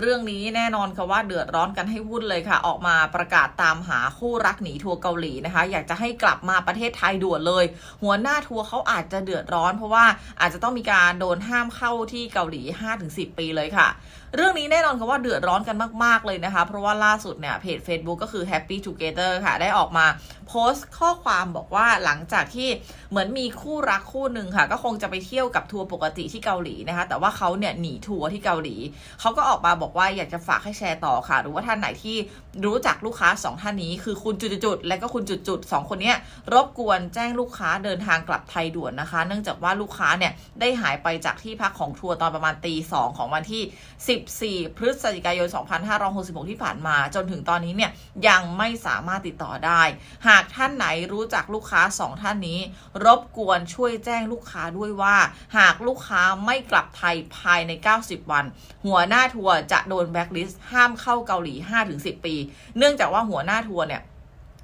เรื่องนี้แน่นอนค่ะว่าเดือดร้อนกันให้วุ่นเลยค่ะ ออกมาประกาศตามหาคู่รักหนีทัวร์เกาหลีนะคะ อยากจะให้กลับมาประเทศไทยด่วนเลย หัวหน้าทัวร์เขาอาจจะเดือดร้อน เพราะว่าอาจจะต้องมีการโดนห้ามเข้าที่เกาหลี 5-10 ปีเลยค่ะ เรื่องนี้แน่นอนค่ะว่าเดือดร้อนกันมาก ๆ เลยนะคะ เพราะว่าล่าสุดเนี่ยเพจ Facebook ก็คือ Happy Together ค่ะ ได้ออกมาโพสต์ข้อความบอกว่าหลังจากที่เหมือนมีคู่รักคู่หนึ่งค่ะ ก็คงจะไปเที่ยวกับทัวร์ปกติที่เกาหลีนะคะ แต่ว่าเขาเนี่ยหนีทัวร์ที่เกาหลีเขาก็ออกมาบอกว่าอยากจะฝากให้แชร์ต่อค่ะ หรือว่าท่านไหนที่รู้จักลูกค้าสองท่านนี้ คือคุณจุดๆและก็คุณจุดๆสองคนนี้รบกวนแจ้งลูกค้าเดินทางกลับไทยด่วนนะคะ เนื่องจากว่าลูกค้าเนี่ยได้หายไปจากที่พักของทัวร์ตอนประมาณตีสองของวันที่ 14 พฤศจิกายน 2566 ที่ผ่านมา จนถึงตอนนี้เนี่ยยังไม่สามารถติดต่อได้ หากท่านไหนรู้จักลูกค้าสองท่านนี้ รบกวนช่วยแจ้งลูกค้าด้วยว่า หากลูกค้าไม่กลับไทยภายใน 90 วัน หัวหน้าทัวร์จะโดนแบล็คลิสต์ห้ามเข้าเกาหลี 5-10 ปี เนื่องจากว่าหัวหน้าทัวร์เนี่ย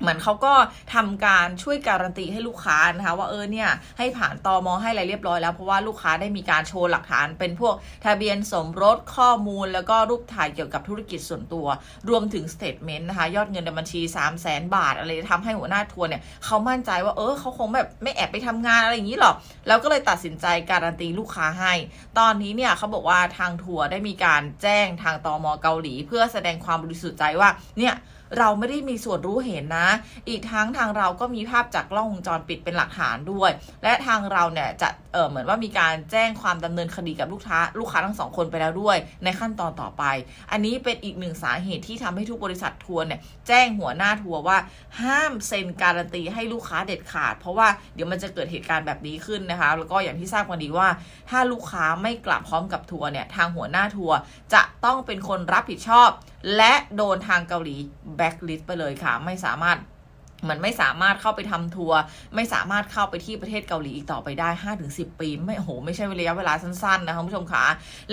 เหมือนเขาก็ทำการช่วยการันตีให้ลูกค้านะคะว่าเออเนี่ยให้ผ่านตอมอให้อะไรเรียบร้อยแล้วเพราะว่าลูกค้าได้มีการโชว์หลักฐาน เป็นพวกทะเบียนสมรสข้อมูล แล้วก็รูปถ่ายเกี่ยวกับธุรกิจส่วนตัว รวมถึงสเตทเมนต์นะคะยอดเงินในบัญชี 3 0 0แสนบาท อะไรทำให้หัวหน้าทัวร์เนี่ยเขามั่นใจว่าเออเขาคงแบบไม่แอบไปทำงานอะไรอย่างนี้หรอกแล้วก็เลยตัดสินใจการันตีลูกค้าให้ ตอนนี้เนี่ยเขาบอกว่าทางทัวร์ได้มีการแจ้งทางตอมเกาหลี เพื่อแสดงความบริสุทธิ์ใจว่าเนี่ย เราไม่ได้มีส่วนรู้เห็นนะ อีกทั้งทางเราก็มีภาพจากกล้องวงจรปิดเป็นหลักฐานด้วย และทางเราเนี่ยจะ เออเหมือนว่ามีการแจ้งความดำเนินคดีกับลูกค้า ลูกค้าทั้งสองคนไปแล้วด้วย ในขั้นตอนต่อไป อันนี้เป็นอีกหนึ่งสาเหตุที่ทำให้ทุกบริษัททัวร์เนี่ยแจ้งหัวหน้าทัวร์ว่าห้ามเซ็นการันตีให้ลูกค้าเด็ดขาด เพราะว่าเดี๋ยวมันจะเกิดเหตุการณ์แบบนี้ขึ้นนะคะ แล้วก็อย่างที่ทราบกันดีว่า ถ้าลูกค้าไม่กลับพร้อมกับทัวร์เนี่ยทางหัวหน้าทัวร์จะต้องเป็นคนรับผิดชอบ และโดนทางเกาหลีแบ็กลิสไปเลยค่ะ ไม่สามารถ มันไม่สามารถเข้าไปทำทัวร์ไม่สามารถเข้าไปที่ประเทศเกาหลีอีกต่อไปได้ 5-10 ปี ไม่โห ไม่ใช่ระยะเวลาสั้นๆ นะคะคุณผู้ชมคะ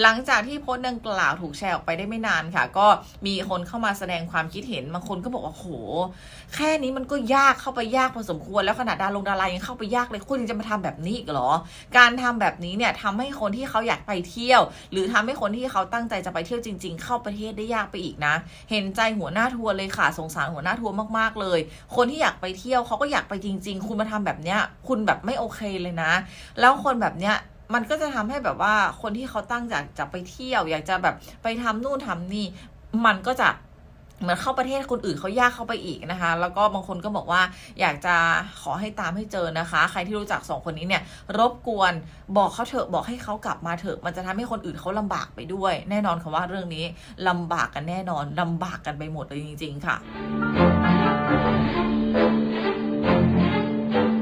หลังจากที่โพสต์ดังกล่าวถูกแชร์ออกไปได้ไม่นานค่ะ ก็มีคนเข้ามาแสดงความคิดเห็นบางคนก็บอกว่าโห แค่นี้มันก็ยากเข้าไปยากพอสมควรแล้วขนาดดารงดารายังเข้าไปยากเลยคุณยังจะมาทำแบบนี้อีกเหรอ การทำแบบนี้เนี่ยทำให้คนที่เขาอยากไปเที่ยว หรือทำให้คนที่เขาตั้งใจจะไปเที่ยวจริง ๆ เข้าประเทศได้ยากไปอีกนะ เห็นใจหัวหน้าทัวร์เลยค่ะสงสารหัวหน้าทัวร์มากๆเลย คนที่อยากไปเที่ยวเขาก็อยากไปจริง ๆ คุณมาทำแบบเนี้ย คุณแบบไม่โอเคเลยนะ แล้วคนแบบเนี้ยมันก็จะทำให้แบบว่าคนที่เขาตั้งใจจะไปเที่ยว อยากจะแบบไปทำนู่นทำนี่ มันก็จะเหมือนเข้าประเทศคนอื่นเขายากเข้าไปอีกนะคะ แล้วก็บางคนก็บอกว่าอยากจะขอให้ตามให้เจอนะคะ ใครที่รู้จักสองคนนี้เนี่ย รบกวนบอกเขาเถอะบอกให้เขากลับมาเถอะ มันจะทำให้คนอื่นเขาลำบากไปด้วย แน่นอนค่ะว่าเรื่องนี้ลำบากกันแน่นอนลำบากกันไปหมดเลยจริง ๆ ค่ะ